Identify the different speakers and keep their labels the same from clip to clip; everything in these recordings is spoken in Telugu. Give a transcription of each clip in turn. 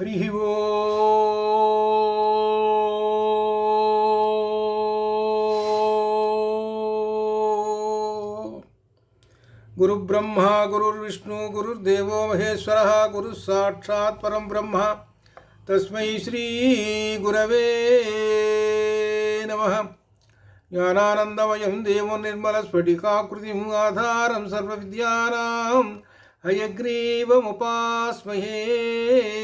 Speaker 1: हरि हरिः वो। गुरुब्रह्मा, गुरुर्विष्णु, गुरुर्देवो महेश्वर गुरु साक्षात परम ब्रह्म। तस्मै श्रीगुरवे नमः। ज्ञानानन्दमयं देवो निर्मलस्फटिकाकृतिम् आधारं सर्वविद्यानां हयग्रीवमुपास्महे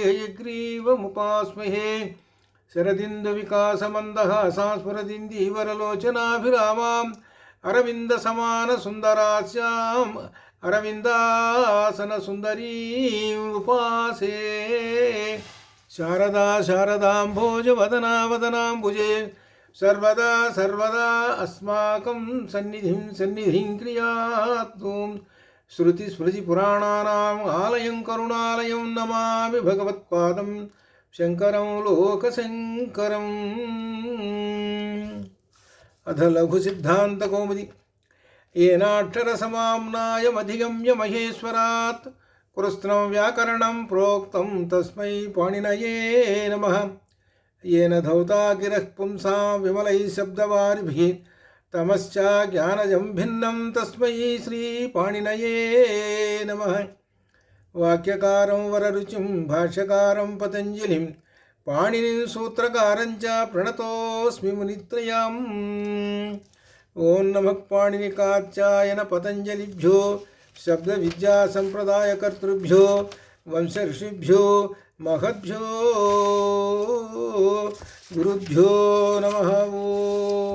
Speaker 1: हयग्रीवमुपास्महे शरदिन्दुविकासमन्दः सांस्फुरदिन्दीवरलोचनाभिरामाम् अरविन्दसमानसुन्दरास्याम् अरविन्दासनसुन्दरीम् उपासे शारदा शारदाम्भोजवदना वदनाम्बुजे सर्वदा सर्वदा अस्माकं सन्निधिं सन्निधिं क्रियात्तुम् श्रुतिस्मृतिपुराणानाम् आलयं करुणालयं नमामि भगवत्पादं शङ्करं लोकशङ्करम् अथ लघुसिद्धान्तकौमुदि येनाक्षरसमाम्नायमधिगम्य महेश्वरात् पुरस्त्वं व्याकरणं प्रोक्तं तस्मै पाणिनये नमः येन धौता गिरः पुंसां विमलैः शब्दवारिभिः तमश्च भिन्नम भिन्नं श्री श्रीपाणिनये नम। वाक्यकारं वररुचिं, भाष्यकारं पतञ्जलिं, पाणिनिं सूत्रकारं च प्रणतोऽस्मि मुनित्रयाम्। ॐ नमः पाणिनिकाचायनपतञ्जलिभ्यो शब्दविद्यासम्प्रदायकर्तृभ्यो वंशऋषिभ्यो, महद्भ्यो, गुरुभ्यो नमः। ओ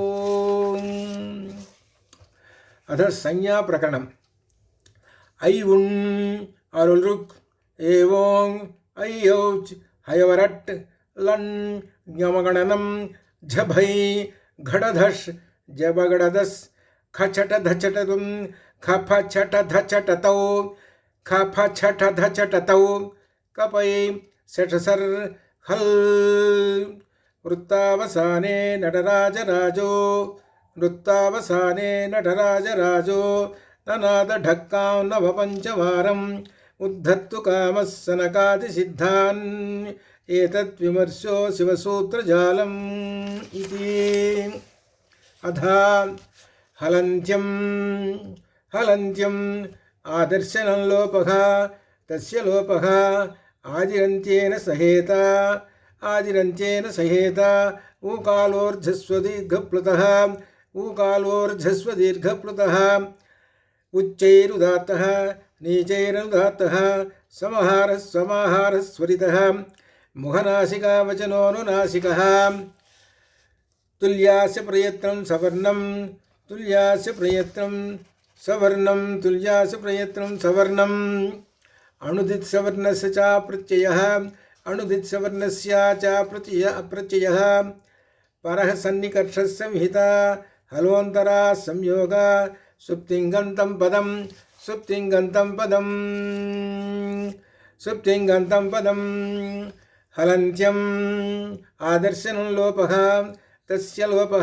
Speaker 1: अथ संज्ञा प्रकरणम। ऐ उण अरुलृक्, एवों ऐयौच, हयवरट्, लन्, ज्ञमगणनं, झभै घडधस् जबगडदस् खचट धचटुं खफछट धचटतौ खफछट धचटतौ कपै शठसर् हल्। वृत्तावसाने नटराजराजो। వృత్తావసానే నటరాజరాజో వృత్తావసానే నటరాజరాజో ననాద ఢక్కాం నవపంచవారం ఉద్ధత్తు కామः సనకాదిసిద్ధాన్ ఏతద్విమర్శో శివసూత్రజాలం ఇది. అథ హలంత్యం హలంత్యం ఆదర్శనం లోపః తస్య లోపః ఆదిరంత్యేన సహేత ఆదిరంత్యేన సహేత ఊకాలోర్ధస్వదీర్ఘప్లుతः ఊకాలోర్ధస్వ దీర్ఘప్లుత ఉచ్చైరుదాత్త నీచైరుదాత్త సమహార సమాహార స్వరిత ముఖనాసికా వచనోనునాసిక తుల్యాస్య ప్రయత్నం సవర్ణం తుల్యాస్య ప్రయత్నం సవర్ణం తుల్యాస్య ప్రయత్నం సవర్ణం అణుదిత్సవర్ణస్ చ ప్రత్యయ అణుదిత్సవర్ణస్ చ ప్రత్యయ ప్రత్యయ పరహ సన్నికర్ష సంహిత హలోంతరా సంయోగ సుప్తింగంతం పదం సుప్తింగంతం పదం సుప్తింగంతం పదం. హలంత్యం ఆదర్శనం లోప తస్య లోప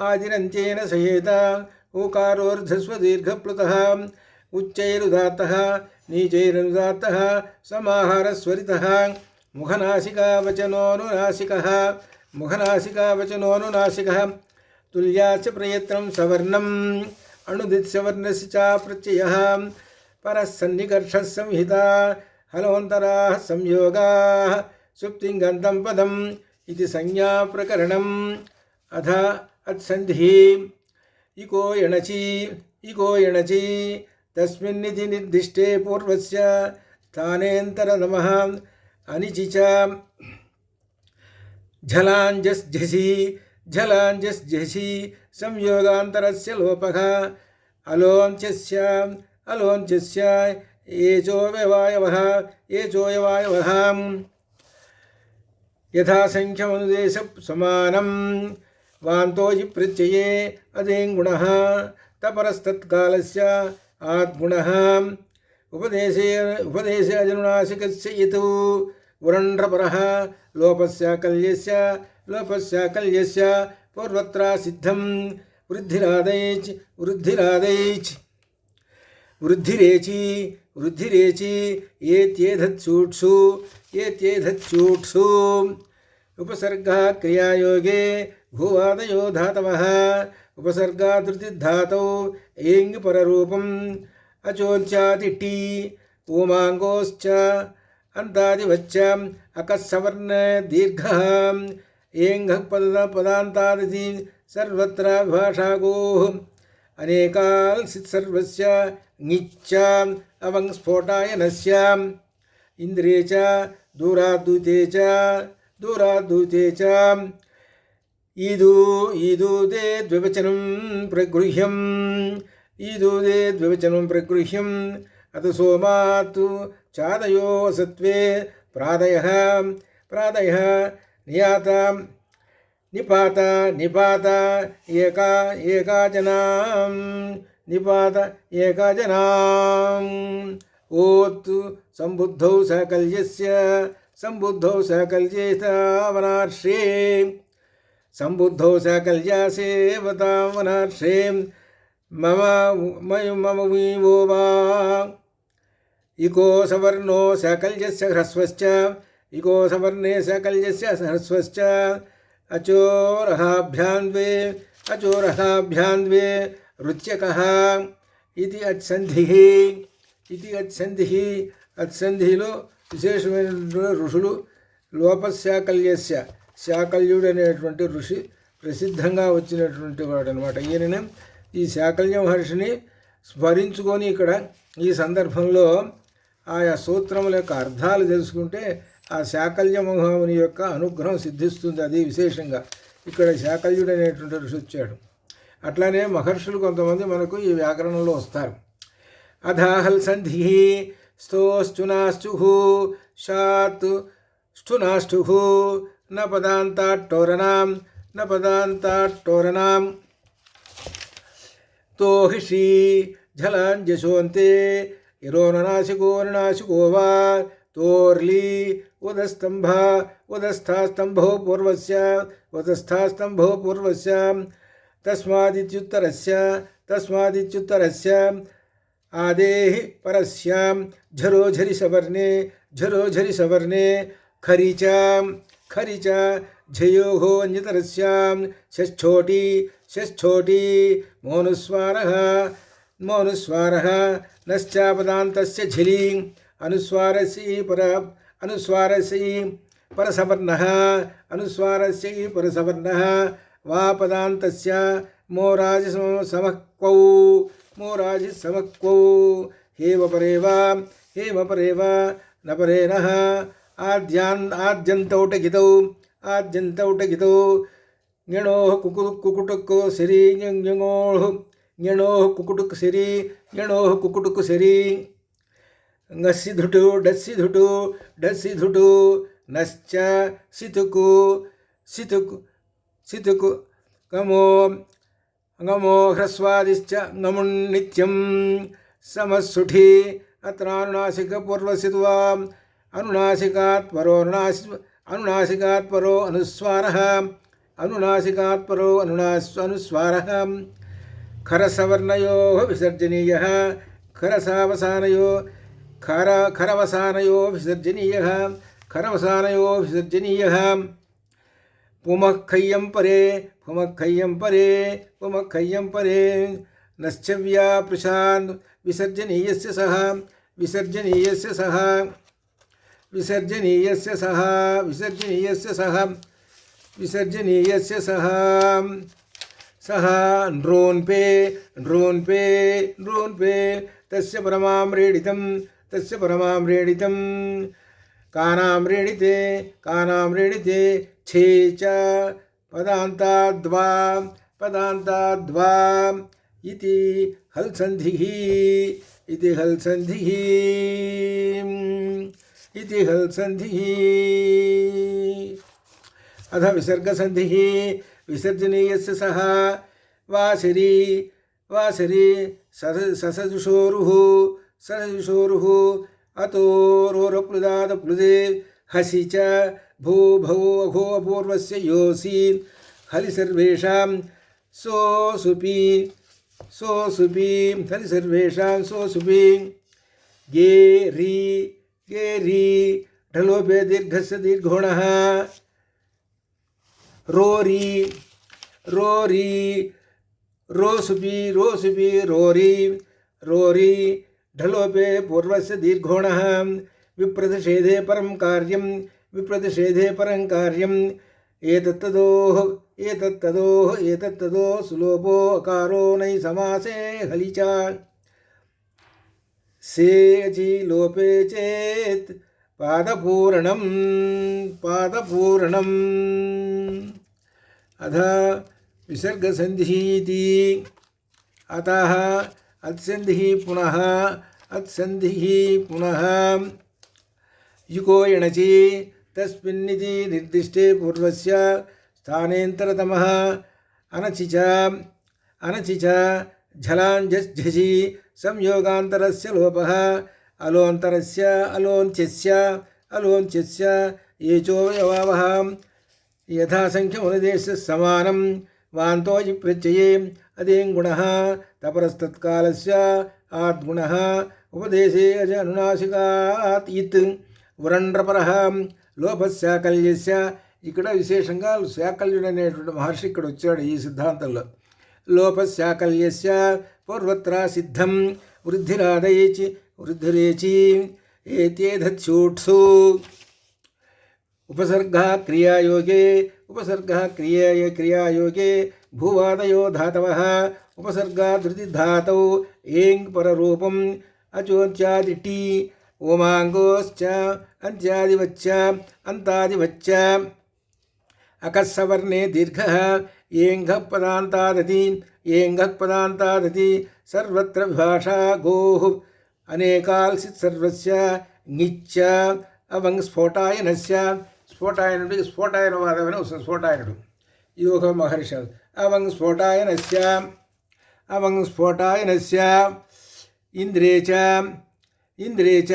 Speaker 1: ఆదిరంత్యేన సయేత ఊకారోర్ధస్వదీర్ఘప్లుత ఉచ్చైరుదాత్త నీచైరనుదాత్త సమాహారస్వరిత ముఖనాసికా వచనోనునాసిక तुल्याच प्रयत्न सवर्णम अणुदित सवर्ण चा प्रत्यय परसन्निकर्ष संहिता हलोन्तरा संयोगा सुप्तिङ्गन्तं पदम् इति संज्ञाप्रकरणम् अथ अत्सन्धिः इको यणचि इको यणचि तस्मिन्निति निर्दिष्टे पूर्वस्य स्थानेऽन्तरनमः अनिचि च झलाञ्जसि झलाञ्जस्झसि संयोगान्तरस्य लोपः। अलोञ्चस्य अलोञ्चस्य एचोव्यवायवः एचोयवायवः यथासङ्ख्यमनुदेशसमानं वान्तोजि प्रत्यये अदेङ्गुणः। तपरस्तत्कालस्य आद्गुणः। उपदेशे उपदेशे अजनुनासिकस्य यत्। उरण्ड्रपरः लोपस्य कल्यस्य లోకస్య కల్యస్య పూర్వత్ర సిద్ధం వృద్ధిరాదైచ్ వృద్ధిరాదైచ్ వృద్ధిరేచి వృద్ధిరేచి ఏత్యేధత్సూట్సు ఏత్యేధత్సూట్సు ఉపసర్గ క్రియాయోగే భూవాదయో ధాతవ ఉపసర్గాధృతిధాతౌ ఏంగి పరరూపం అచోచ్యాది టీ ఓమాంగోశ్చ అంతాదివచ్చ అకస్సవర్ణ దీర్ఘ ఏంఘ పద పదాంతాది సర్వత్ర విభాషాగో అనేకాల్ సర్వస్య ङिच्च अवं स्फोटायनस्य इन्द्रे च दूराद्दूते च दूराद्दूते च ఈదు ఈదూదే ద్వివచనం ప్రగృహ్యం ఈదూదే ద్వివచనం ప్రగృహ్యం అత సోమాత్ చాదయో సత్వే ప్రాదయ ప్రాదయ నియాత నిపాత నిపాత ఏకా ఏకాజనాం నిపాత ఏకాజనాం. ఓత్ సంబుద్ధౌ సకల్యస్య సంబుద్ధౌ సకల్యేతావనార్షే సంబుద్ధౌ సకల్యాసేవతావనార్షే మమ మయ మమ వీవో వా. ఇకో సవర్ణో సకల్యస్య హ్రస్వశ్చ ఇకో సవర్ణే సకల్యస్య హ్రస్వశ్చ అచోరహాభ్యాన్వే అచోరహాభ్యాన్వే రుచ్యకः ఇది అత్సంధి ఇది అత్సంధి అత్సంధిలో విశేషమైన ఋషులు లోపశాకల్యస్య శాకల్యుడు అనేటువంటి ఋషి ప్రసిద్ధంగా వచ్చినటువంటి వాడు అనమాట ఈయన ఈ శాకల్య మహర్షిని స్మరించుకొని ఇక్కడ ఈ సందర్భంలో ఆయా సూత్రముల యొక్క అర్థాలు తెలుసుకుంటే ఆ శాకల్య మహాముని యొక్క అనుగ్రహం సిద్ధిస్తుంది. అది విశేషంగా ఇక్కడ శాకల్యుడు అనేటువంటి ఋషి వచ్చాడు. అట్లానే మహర్షులు కొంతమంది మనకు ఈ వ్యాకరణంలో వస్తారు. అధాహల్ సంధి స్థోశ్చునాశ్చు షాత్ ష్ఠునాష్ఠు న పదాంతాట్టోరణాం న పదాంతాట్టోరణాం తోహిషి ఝలాంజశోంతే ఇరోననాశికో నాశికో వా तोर्ली उदस्तंभ उदस्थास्तंभो पूर्वस्य उदस्थास्तंभो पूर्वस्य तस्मादित्युत्तरस्य तस्मादित्युत्तरस्य आदेः परस्यां झरोझरि सवर्णे झरो झरोझरि सवर्णे खरी च खरि च झयोः अन्यतरस्यां षष्ठोटी षष्ठोटी मोनुस्वारः मोनुस्वारः, नश्चापदान्तस्य झिलिङ् అనుస్వారసీ పుర అనుస్వారసీ పరసవర్ణ అనుస్వారస్యై పరసవర్ణ వాపదాంతస్య మోరాజి సమక్వౌ మోరాజి సమక్వౌ హేమపరేవ హేమపరేవ నపరేణ ఆద్యాన్ ఆద్యంతౌటగితౌ ఆద్యంతౌటగితౌ ఞణో కుకు కుకుటుక్కు సిరి ఞణో కుకుటుక్కు సిరి ఞణో కుకుటుక్కు సిరి నసిధుటు డస్సిధుటు డస్సిధుటు నశ్చ సితుకు సితుకు సితుకు గమో గమో హ్రస్వాదిశ్చ నమున్ నిత్యం సమసుఠి అత్రానునాసిక పూర్వసిత్వా అనునాసికాత్పరో అనునాసి అనునాసికాత్పరో అనుస్వార అనునాసికాత్పరో అనునాస్ అనుస్వార. ఖరసవర్ణయో విసర్జనీయ ఖరసావసానయో खर खरवसानयो खरवसानयोभिसर्जनीयः खरवसानयोभिसर्जनीयः पुमः खय्यं परे पुमः खय्यं परे पुमः खय्यं परे। नश्चव्या पृशान् विसर्जनीय सह विसर्जनीय सह विसर्जनीय सह विसर्जनीय सह विसर्जनीय सह सह नृन्पे नृन्पे नृन्पे पे ड्रोन् पे। तस्य परमां रेडितं कानां रेडिते कानां रेडिते छे च पदान्ताद्वा पदान्ताद्वा। इति हल्सन्धिः इति हल्सन्धिः। इति हल्सन्धिः। अथ विसर्गसन्धिः, विसर्जनीयस्य सः। वासरी वासरी सस, ससजुषोरुः। ससजुषोरुः अतो रोरप्लुदादप्लुदे हसि च भू भौ अघो अपूर्वस्य योऽसि। हलि सर्वेषां सोऽसुपि, सोऽसुपीं। तर्हि सर्वेषां सोऽसुपीं। गे री गे री, ढलोपे दीर्घस्य दीर्घोणः। रोरी रोरी रोसुपि रोसुपि रोरी रोरी ढलोपे पूर्वस्य दीर्घोणः। विप्रतिषेधे परं कार्यं, विप्रतिषेधे परं कार्यम् एतत्तदोः एतत्तदोः सुलोभो अकारो नै समासे हलि च सेचि लोपे चेत् पादपूरणं, पादपूरणम्। अथ विसर्गसन्धिः इति। अतः अत्सन्धिः पुनः अत्सन्धिः पुनः युको यणचि, तस्मिन्निति निर्दिष्टे पूर्वस्य स्थानेन्तरतमः अनचि च अनचि च झलाञ्झि संयोगान्तरस्य लोपः अलोन्तरस्य अलोन्त्यस्य अलोन्त्यस्य येचोऽवयवः यथासङ्ख्यमुनिदेशः समानं वान्तोजि प्रत्यये अदेङ्गुणः, तपरस्तत्कालस्य आद्गुणः। उपदेशे अज अनुनासिकात् इत् వరండ్రపరహ లోపశాకల్యస్య ఇక్కడ విశేషంగా శాకల్యుడు అనేటువంటి మహర్షి ఇక్కడ వచ్చాడు ఈ సిద్ధాంతంలో లోపశాకల్యస్య పూర్వత్ర సిద్ధం వృద్ధిరాదయేచి వృద్ధిరేచి ఏతేధత్సూట్సు ఉపసర్గ క్రియాయోగే ఉపసర్గ క్రియాయ క్రియాయోగే భూవాదయో ధాతవ ఉపసర్గా ధృతి ధాతౌ ఏం పరరూపం அச்சோச்சாதிட்டி ஓமாங்கோச்ச அஞ்சாதிவச்ச அந்தாதிவச்ச அகசவர்ணே தீர்க ஏங்க பதாந்தாததி ஏங்க பதாந்தாததி சர்வத்திர பாஷா கோஹ் அநேகால்சித் சர்வஸ்ய ஞிச்ச அவங்க ஸ்ஃபோட்டாயனஸ்ய ஸ்ஃபோட்டாயனுடைய ஸ்ஃபோட்டாயனவாதவன ஸ்ஃபோட்டாயனுடு யோக மகர்ஷ அவங்க ஸ்ஃபோட்டாயனஸ்ய அவங்க ஸ்ஃபோட்டாயனஸ்ய इन्द्रे च इन्द्रे च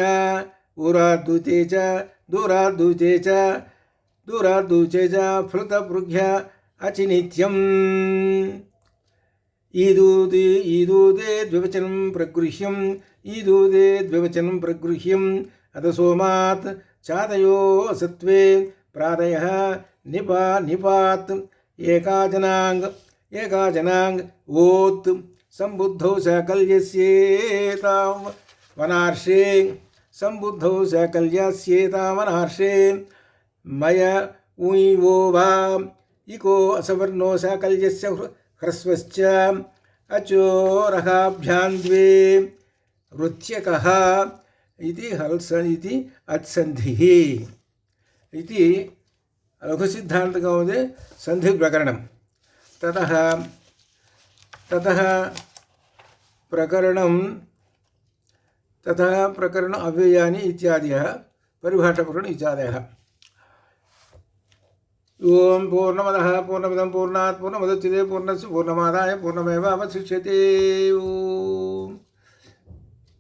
Speaker 1: उराद्विते च दूराद्विते च दूराद्धुते च फृतपृघ्य अचिनित्यम्। ईदूदे ईदूदे द्विवचनं प्रगृह्यम् ईदूदे द्विवचनं प्रगृह्यम्। अथ सोमात् चातयोसत्त्वे प्रातयः निपा निपात् एका जना एकाजनाङ् वोत् ఏకాజనాంగ్ ఏకాజనాంగ్ ఓత్ సంబుద్ధౌ సాకల్యస్యేతాం వనార్షే సంబుద్ధౌ సాకల్యస్యేతామనార్షే మయ ఊయివో వా ఇకో అసవర్ణో సాకల్యస్య హ్రస్వశ్చ అచోరహాభ్యాం ద్వే వృత్యకः ఇది హల్స ఇది అత్సంధిः ఇది లఘుసిద్ధాంతంగా ఉంది సంధి प्रकरण तथा प्रकरण अव्ययानि इत्यादयः, परिभाषाप्रकरण इत्यादय। ओम पूर्णमद पूर्णमद पूर्णा पूर्णमुदच्यते, पूर्णस्य पूर्णमादा पूर्णमेव अवशिष्यते